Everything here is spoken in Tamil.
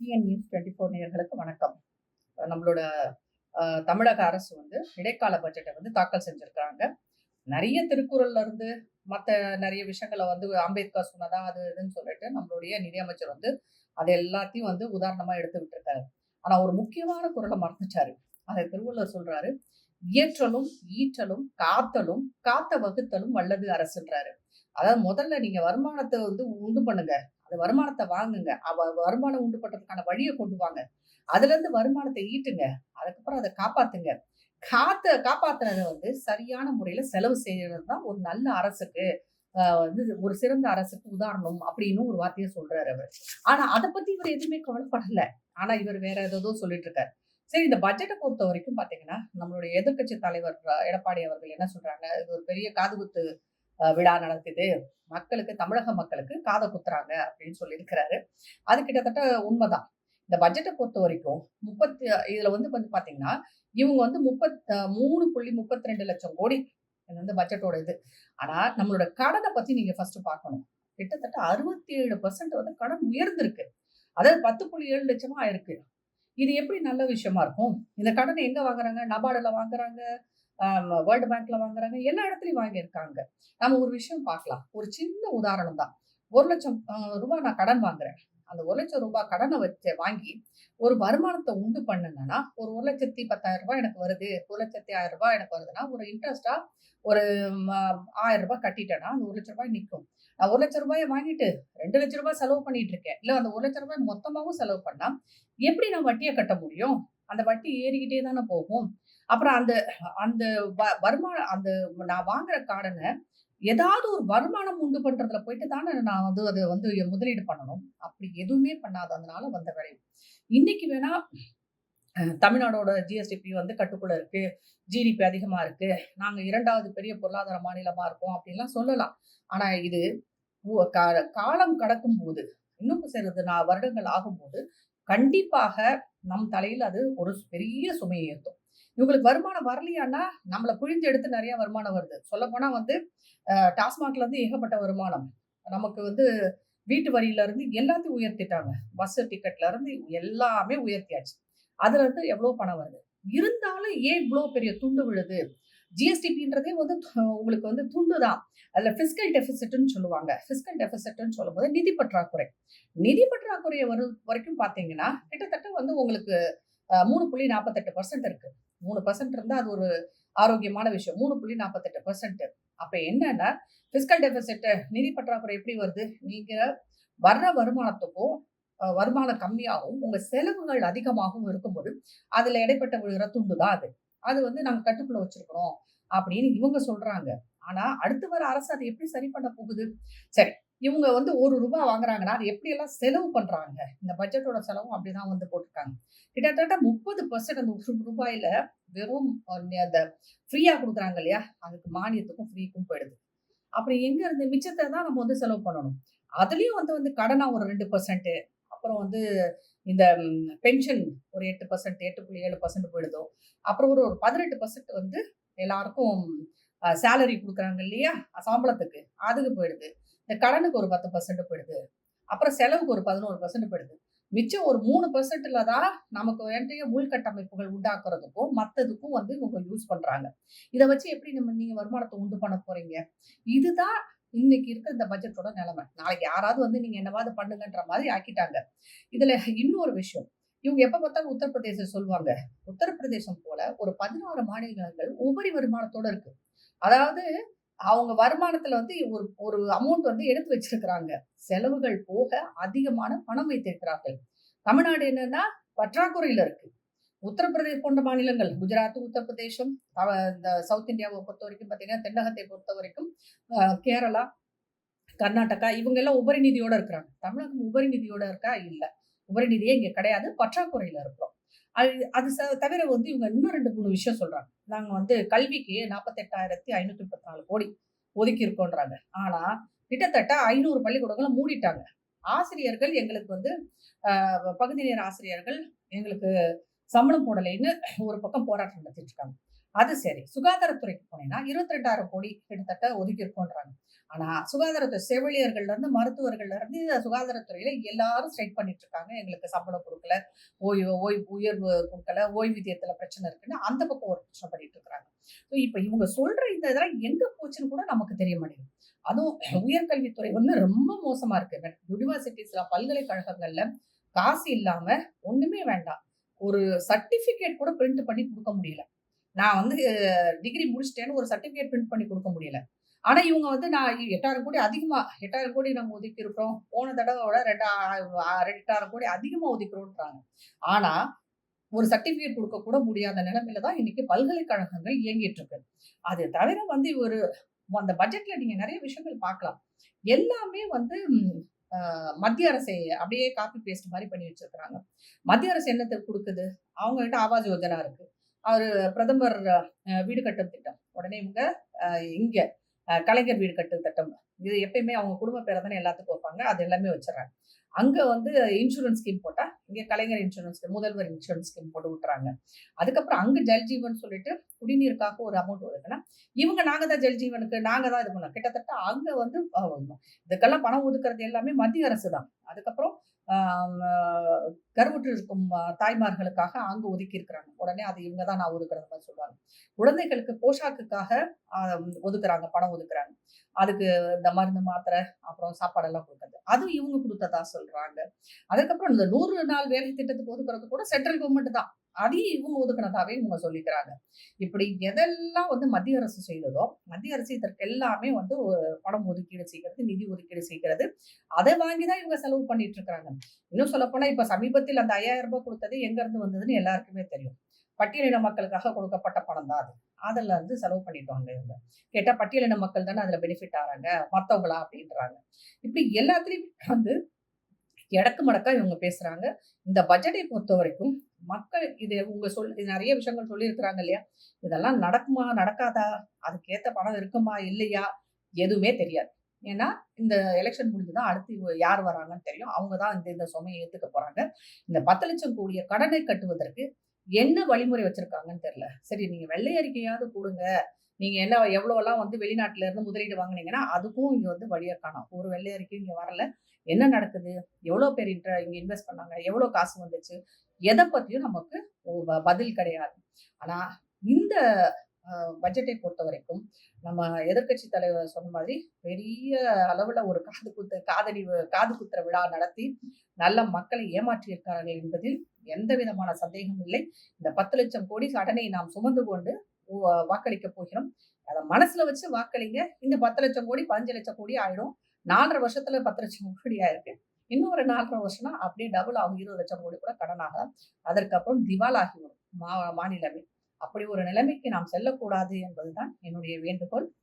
டிஎன் நியூஸ் டுவெண்ட்டி ஃபோர் நேர்களுக்கு வணக்கம். நம்மளோட தமிழக அரசு வந்து இடைக்கால பட்ஜெட்டை வந்து தாக்கல் செஞ்சுருக்காங்க. நிறைய திருக்குறள்ல இருந்து மற்ற நிறைய விஷயங்களை வந்து அம்பேத்கர் சொன்னதா அது இதுன்னு சொல்லிட்டு நம்மளுடைய நிதியமைச்சர் வந்து அது எல்லாத்தையும் வந்து உதாரணமாக எடுத்து விட்டுருக்காரு. ஆனால் ஒரு முக்கியமான குரலை மறந்துட்டாரு. அதை திருவள்ளுவர் சொல்றாரு இயற்றலும் ஈற்றலும் காத்தலும் காத்த வகுத்தலும் வல்லது அரசுன்றாரு. அதாவது முதல்ல நீங்க வருமானத்தை வந்து உண்டு பண்ணுங்க. அந்த வருமானத்தை வாங்குங்க. அவ வருமானம் உண்டு பண்றதுக்கான வழியை கொண்டு வாங்க. அதுல இருந்து வருமானத்தை ஈட்டுங்க. அதுக்கப்புறம் அதை காப்பாத்துங்க. காத்த காப்பாத்துறத வந்து சரியான முறையில செலவு செய்யறது தான் ஒரு நல்ல அரசுக்கு வந்து ஒரு சிறந்த அரசுக்கு உதாரணம் அப்படின்னு ஒரு வார்த்தையை சொல்றாரு அவர். ஆனா அதை பத்தி இவர் எதுவுமே கவலைப்படல. ஆனா இவர் வேற ஏதோ சொல்லிட்டு இருக்காரு சரி இந்த பட்ஜெட்டை பொறுத்த வரைக்கும் பாத்தீங்கன்னா நம்மளுடைய எதிர்க்கட்சி தலைவர் எடப்பாடி அவர்கள் என்ன சொல்றாங்க? இது ஒரு பெரிய காதுகுத்து விழா நடக்குது. மக்களுக்கு தமிழக மக்களுக்கு காதை குத்துறாங்க அப்படின்னு சொல்லியிருக்கிறாரு. அது கிட்டத்தட்ட உண்மைதான். இந்த பட்ஜெட்டை பொறுத்த வரைக்கும் முப்பத்தி இதுல வந்து வந்து பாத்தீங்கன்னா இவங்க வந்து முப்பத் மூணு புள்ளி முப்பத்தி ரெண்டு லட்சம் கோடி இது வந்து பட்ஜெட்டோட இது. ஆனா நம்மளோட கடனை பத்தி நீங்க ஃபர்ஸ்ட் பார்க்கணும். கிட்டத்தட்ட அறுபத்தி ஏழு பர்சன்ட் வந்து கடன் உயர்ந்திருக்கு. அதாவது பத்து புள்ளி ஏழு லட்சமா ஆயிருக்கு. இது எப்படி நல்ல விஷயமா இருக்கும்? இந்த கடனை எங்க வாங்குறாங்க? நபார்டில் வாங்குறாங்க. வேர்ல்டு பேங்க்ல வாங்குறாங்க எல்லா இடத்துலையும் வாங்கியிருக்காங்க. நம்ம ஒரு விஷயம் பார்க்கலாம். ஒரு சின்ன உதாரணம் தான். ஒரு லட்சம் ரூபாய் நான் கடன் வாங்குறேன். அந்த ஒரு லட்சம் ரூபாய் கடனை வச்சு வாங்கி ஒரு வருமானத்தை உண்டு பண்ணுங்கன்னா ஒரு ஒரு லட்சத்தி பத்தாயிரம் ரூபாய் எனக்கு வருது. ஒரு லட்சத்தி ஆயிரம் ரூபாய் எனக்கு வருதுன்னா ஒரு இன்ட்ரெஸ்டா ஒரு ஆயிரம் ரூபாய் கட்டிட்டேன்னா அந்த ஒரு லட்சம் ரூபாய் நிற்கும் நான் ஒரு லட்சம் ரூபாயை வாங்கிட்டு ரெண்டு லட்சம் ரூபாய் செலவு பண்ணிட்டு இருக்கேன். இல்லை அந்த ஒரு லட்சம் ரூபாய் மொத்தமாகவும் செலவு பண்ணா எப்படி நான் வட்டியை கட்ட முடியும்? அந்த வட்டி ஏறிக்கிட்டே தானே போகும். அப்புறம் அந்த அந்த வ- வருமானம் அந்த நான் வாங்குற கார்டனை ஏதாவது ஒரு வருமானம் உண்டு பண்றதுல போயிட்டு தானே நான் வந்து அதை வந்து முதலீடு பண்ணணும். அப்படி எதுவுமே பண்ணாததுனால வந்த விளைவு. இன்னைக்கு வேணா தமிழ்நாடோட ஜிஎஸ்டிபி வந்து கட்டுக்குள்ள இருக்கு. ஜிடிபி அதிகமா இருக்கு. நாங்க இரண்டாவது பெரிய பொருளாதார மாநிலமா இருக்கோம் அப்படின்லாம் சொல்லலாம். ஆனா இது காலம் கடக்கும் போது இன்னும் சிறிது நான் வருடங்கள் ஆகும்போது கண்டிப்பாக நம் தலையில் அது ஒரு பெரிய சுமையை ஏற்றும். இவங்களுக்கு வருமானம் வரலையான்னா நம்மளை புழிஞ்சு எடுத்து நிறைய வருமானம் வருது. சொல்லப்போனால் வந்து டாஸ்மாக்ல இருந்து ஏகப்பட்ட வருமானம். நமக்கு வந்து வீட்டு வரியில இருந்து எல்லாத்தையும் உயர்த்திட்டாங்க. பஸ் டிக்கெட்ல இருந்து எல்லாமே உயர்த்தியாச்சு. அதுல இருந்து எவ்வளவு பணம் வருது? இருந்தாலும் ஏன் இவ்வளோ பெரிய துண்டு விழுது? ஜிஎஸ்டிபின்றதே வந்து உங்களுக்கு வந்து துண்டு தான். அதில் ஃபிஸ்கல் டெபிசிட்னு சொல்லுவாங்க. ஃபிஸ்கல் டெபிசிட்னு சொல்லும்போது நிதி பற்றாக்குறை. நிதி பற்றாக்குறையை வரு வரைக்கும் பார்த்தீங்கன்னா கிட்டத்தட்ட வந்து உங்களுக்கு மூணு புள்ளி நாற்பத்தெட்டு பர்சன்ட் இருக்குது மூணு பர்சன்ட் இருந்தால் அது ஒரு ஆரோக்கியமான விஷயம். மூணு புள்ளி நாற்பத்தெட்டு பர்சன்ட் அப்போ என்னன்னா ஃபிஸ்கல் டெபிசிட் நிதி பற்றாக்குறை எப்படி வருது? நீங்கள் வர்ற வருமானத்துக்கும் வருமானம் கம்மியாகவும் உங்கள் செலவுகள் அதிகமாகவும் இருக்கும்போது அதில் இடைப்பட்ட விழுகிற துண்டு தான் அது. அது வந்து நாங்கள் கட்டுக்குள்ளே வச்சுருக்கிறோம் அப்படின்னு இவங்க சொல்கிறாங்க ஆனா அடுத்து வர அரசு அதை எப்படி சரி பண்ண போகுது? சரி இவங்க வந்து ஒரு ரூபாய் வாங்குறாங்கன்னா அது எப்படி எல்லாம் செலவு பண்றாங்க? இந்த பட்ஜெட்டோட செலவும் அப்படிதான் வந்து போட்டிருக்காங்க. கிட்டத்தட்ட முப்பது பர்சன்ட் அந்த ஒரு ரூபாயில வெறும் அந்த ஃப்ரீயா கொடுக்குறாங்க இல்லையா? அதுக்கு மானியத்துக்கும் ஃப்ரீக்கும் போயிடுது. அப்புறம் எங்க இருந்து மிச்சத்தை தான் நம்ம வந்து செலவு பண்ணணும்? அதுலயும் வந்து வந்து கடனா ஒரு ரெண்டு பர்சன்ட் அப்புறம் வந்து இந்த பென்ஷன் ஒரு எட்டு பர்சன்ட் எட்டு புள்ளி ஏழு பர்சன்ட் போயிடுதோ? அப்புறம் ஒரு ஒரு பதினெட்டு பர்சன்ட் வந்து எல்லாருக்கும் சேலரி கொடுக்குறாங்க இல்லையா? சம்பளத்துக்கு. அதுக்கு போயிடுது. இந்த கடனுக்கு ஒரு பத்து பர்சன்ட் போயிடுது. அப்புறம் செலவுக்கு ஒரு பதினோரு பர்சன்ட் போயிடுது. மிச்சம் ஒரு மூணு பர்சன்ட்ல தான் நமக்கு வேண்டிய உள்கட்டமைப்புகள் உண்டாக்குறதுக்கும் மற்றதுக்கும் வந்து இவங்க யூஸ் பண்றாங்க. இதை வச்சு எப்படி நம்ம நீங்க வருமானத்தை உண்டு பண்ண போறீங்க? இதுதான் இன்னைக்கு இருக்க இந்த பட்ஜெட்டோட நிலைமை. நாளைக்கு யாராவது வந்து நீங்க என்னவாது பண்ணுங்கன்ற மாதிரி ஆக்கிட்டாங்க. இதுல இன்னொரு விஷயம். இவங்க எப்ப பார்த்தாலும் உத்தரப்பிரதேசம் சொல்லுவாங்க. உத்தரப்பிரதேசம் போல ஒரு பதினாறு மாநிலங்கள் உபரி வருமானத்தோட இருக்கு. அதாவது அவங்க வருமானத்துல வந்து ஒரு ஒரு அமௌண்ட் வந்து எடுத்து வச்சிருக்கிறாங்க. செலவுகள் போக அதிகமான பணம் வைத்திருக்கிறார்கள். தமிழ்நாடு என்னன்னா பற்றாக்குறையில இருக்கு. உத்தரப்பிரதேஷ் போன்ற மாநிலங்கள் குஜராத் உத்தரப்பிரதேசம் இந்த சவுத் இந்தியாவை பொறுத்த வரைக்கும் பார்த்தீங்கன்னா தென்னகத்தை பொறுத்த வரைக்கும் கேரளா கர்நாடகா இவங்க எல்லாம் உபரி நிதியோட இருக்கிறாங்க. தமிழகம் உபரி நிதியோட இருக்கா? இல்லை. உபரி நிதியே இங்கே கிடையாது. பற்றாக்குறையில இருக்கிறோம். அது அது தவிர வந்து இவங்க இன்னும் ரெண்டு மூணு விஷயம் சொல்றாங்க. நாங்க வந்து கல்விக்கு நாற்பத்தெட்டாயிரத்தி ஐநூத்தி முப்பத்தி நாலு கோடி ஒதுக்கி இருக்கோன்றாங்க ஆனா கிட்டத்தட்ட ஐநூறு பள்ளிக்கூடங்களை மூடிட்டாங்க. ஆசிரியர்கள் எங்களுக்கு வந்து பகுதி நேர ஆசிரியர்கள் எங்களுக்கு சம்பளம் போடலைன்னு ஒரு பக்கம் போராட்டம் நடத்திட்டு இருக்காங்க. அது சரி. சுகாதாரத்துறைக்கு போனீங்கன்னா இருபத்தி ரெண்டாயிரம் கோடி கிட்டத்தட்ட ஒதுக்கி இருக்கோன்றாங்க ஆனால் சுகாதாரத்துறை செவிலியர்கள்லேருந்து மருத்துவர்கள்லேருந்து சுகாதாரத்துறையில் எல்லாரும் ஸ்ட்ரைக் பண்ணிட்டு இருக்காங்க எங்களுக்கு சம்பளம் கொடுக்கல ஓய்வு ஓய்வு உயர்வு கொடுக்கல ஓய்வூதியத்தில் பிரச்சனை இருக்குன்னு அந்த பக்கம் ஒரு பிரச்சனை பண்ணிட்டு இருக்கிறாங்க ஸோ இப்போ இவங்க சொல்கிற இந்த இதெல்லாம் எங்கே போச்சுன்னு கூட நமக்கு தெரிய மாட்டேங்குது. அதுவும் உயர்கல்வித்துறை வந்து ரொம்ப மோசமாக இருக்குது யூனிவர்சிட்டிஸில் பல்கலைக்கழகங்களில் காசு இல்லாமல் ஒன்றுமே வேண்டாம். ஒரு சர்டிஃபிகேட் கூட பிரிண்ட் பண்ணி கொடுக்க முடியல. நான் வந்து டிகிரி முடிச்சிட்டேன்னு ஒரு சர்டிஃபிகேட் பிரிண்ட் பண்ணி கொடுக்க முடியல. ஆனா இவங்க வந்து நான் எட்டாயிரம் கோடி அதிகமா எட்டாயிரம் கோடி நம்ம ஒதுக்கி இருக்கிறோம் போன தடவை ரெண்டு எட்டாயிரம் கோடி அதிகமா ஒதுக்கிறோன்றாங்க ஆனா ஒரு சர்டிபிகேட் கொடுக்க கூட முடியாத நிலைமையில தான் இன்னைக்கு பல்கலைக்கழகங்கள் இயங்கிட்டு இருக்கு அது தவிர வந்து ஒரு அந்த பட்ஜெட்ல நீங்க நிறைய விஷயங்கள் பார்க்கலாம். எல்லாமே வந்து மத்திய அரசை அப்படியே காப்பி பேஸ்ட் மாதிரி பண்ணி வச்சிருக்கிறாங்க. மத்திய அரசு என்னத்தை கொடுக்குது? அவங்க கிட்ட ஆவாஸ் யோஜனா இருக்கு. அவர் பிரதமர் வீடு கட்டும் திட்டம். உடனே இவங்க இங்க கலைஞர் வீடு கட்டு திட்டம். இது எப்பயுமே அவங்க குடும்ப பேரை தானே எல்லாத்துக்கும் வைப்பாங்க. அது எல்லாமே வச்சிடறாங்க. அங்கே வந்து இன்சூரன்ஸ் ஸ்கீம் போட்டால் இங்கே கலைஞர் இன்சூரன்ஸ் முதல்வர் இன்சூரன்ஸ் ஸ்கீம் போட்டு விட்டுறாங்க. அதுக்கப்புறம் அங்கே ஜல்ஜீவன் சொல்லிட்டு குடிநீருக்காக ஒரு அமௌண்ட் வருதுன்னா இவங்க நாங்கள் தான் ஜல்ஜீவனுக்கு நாங்கள் தான் இது பண்ணோம். கிட்டத்தட்ட அங்கே வந்து இதுக்கெல்லாம் பணம் ஒதுக்குறது எல்லாமே மத்திய அரசு தான். அதுக்கப்புறம் கருவுற்று இருக்கும் தாய்மார்களுக்காக அங்க ஒதுக்கி இருக்கிறாங்க உடனே அது இவங்க தான் நான் ஒதுக்குறது மாதிரி சொல்லுவாங்க. குழந்தைகளுக்கு போஷாக்குக்காக ஒதுக்குறாங்க பணம் ஒதுக்குறாங்க. அதுக்கு இந்த மருந்து மாத்திரை அப்புறம் சாப்பாடெல்லாம் கொடுக்குறது. அதுவும் இவங்க கொடுத்ததா சொல்றாங்க. அதுக்கப்புறம் இந்த நூறு நாள் வேலை திட்டத்துக்கு ஒதுக்குறது கூட சென்ட்ரல் கவர்மெண்ட் தான். அதையும் இவங்க ஒதுக்கினதாவே இவங்க சொல்லிக்கிறாங்க. இப்படி எதெல்லாம் வந்து மத்திய அரசு செய்ததோ மத்திய அரசு இதற்கு எல்லாமே வந்து பணம் ஒதுக்கீடு செய்கிறது நிதி ஒதுக்கீடு செய்கிறது. அதை வாங்கிதான் இவங்க செலவு பண்ணிட்டு இருக்கிறாங்க இன்னும் சொல்லப்போனால் இப்போ இப்ப சமீபத்தில் அந்த ஐயாயிரம் ரூபாய் கொடுத்தது எங்க இருந்து வந்ததுன்னு எல்லாருக்குமே தெரியும். பட்டியலின மக்களுக்காக கொடுக்கப்பட்ட பணம் தான் அது. அதில் வந்து செலவு பண்ணிடுவாங்க இவங்க. கேட்டால் பட்டியலின மக்கள் தானே அதில் பெனிஃபிட் ஆகிறாங்க மற்றவங்களா அப்படின்றாங்க. இப்படி எல்லாத்துலேயும் வந்து இடக்கு மடக்கா இவங்க பேசுறாங்க. இந்த பட்ஜெட்டை பொறுத்த வரைக்கும் மக்கள் இது உங்க சொல் நிறைய விஷயங்கள் சொல்லியிருக்கிறாங்க இல்லையா? இதெல்லாம் நடக்குமா நடக்காதா? அதுக்கேற்ற பணம் இருக்குமா இல்லையா? எதுவுமே தெரியாது. ஏன்னா இந்த எலெக்ஷன் முடிஞ்சுதான் அடுத்து யார் வராங்கன்னு தெரியும். அவங்க தான் இந்த இந்த சுமையை ஏற்றுக்க போறாங்க. இந்த பத்து லட்சம் கூடிய கடனை கட்டுவதற்கு என்ன வழிமுறை வச்சிருக்காங்கன்னு தெரியல. சரி நீங்க வெள்ளை அறிக்கையாவது கொடுங்க நீங்கள் என்ன எவ்வளோலாம் வந்து வெளிநாட்டுல இருந்து முதலீடு வாங்கினீங்கன்னா அதுக்கும் இங்கே வந்து வழியை காணும். ஒரு வெள்ளை இங்கே வரல. என்ன நடக்குது? எவ்வளோ பேர் இன்ட்ர இங்கே இன்வெஸ்ட் பண்ணாங்க? எவ்வளோ காசு வந்துச்சு? எதை பற்றியும் நமக்கு பதில் கிடையாது. ஆனால் இந்த பட்ஜெட்டை பொறுத்த வரைக்கும் நம்ம எதிர்கட்சி தலைவர் சொன்ன மாதிரி பெரிய அளவில் ஒரு காது குத்து காதடி காது குத்துற விழா நடத்தி நல்ல மக்களை ஏமாற்றியிருக்கிறார்கள் என்பதில் எந்த விதமான சந்தேகம் இல்லை. இந்த பத்து லட்சம் கோடி கடனை நாம் சுமந்து கொண்டு வாக்களிக்க போகிறோம். அதை மனசுல வச்சு வாக்களிங்க. இந்த பத்து லட்சம் கோடி பதினஞ்சு லட்சம் கோடி ஆயிடும். நாலரை வருஷத்துல பத்து லட்சம் கோடி ஆயிருக்கு. இன்னும் ஒரு நாலரை வருஷம்னா அப்படியே டபுள் ஆகும். இருபது லட்சம் கோடி கூட கடனாக அதற்கப்புறம் திவால் ஆகிவிடும் மா மாநிலமே. அப்படி ஒரு நிலைமைக்கு நாம் செல்லக்கூடாது என்பதுதான் என்னுடைய வேண்டுகோள்.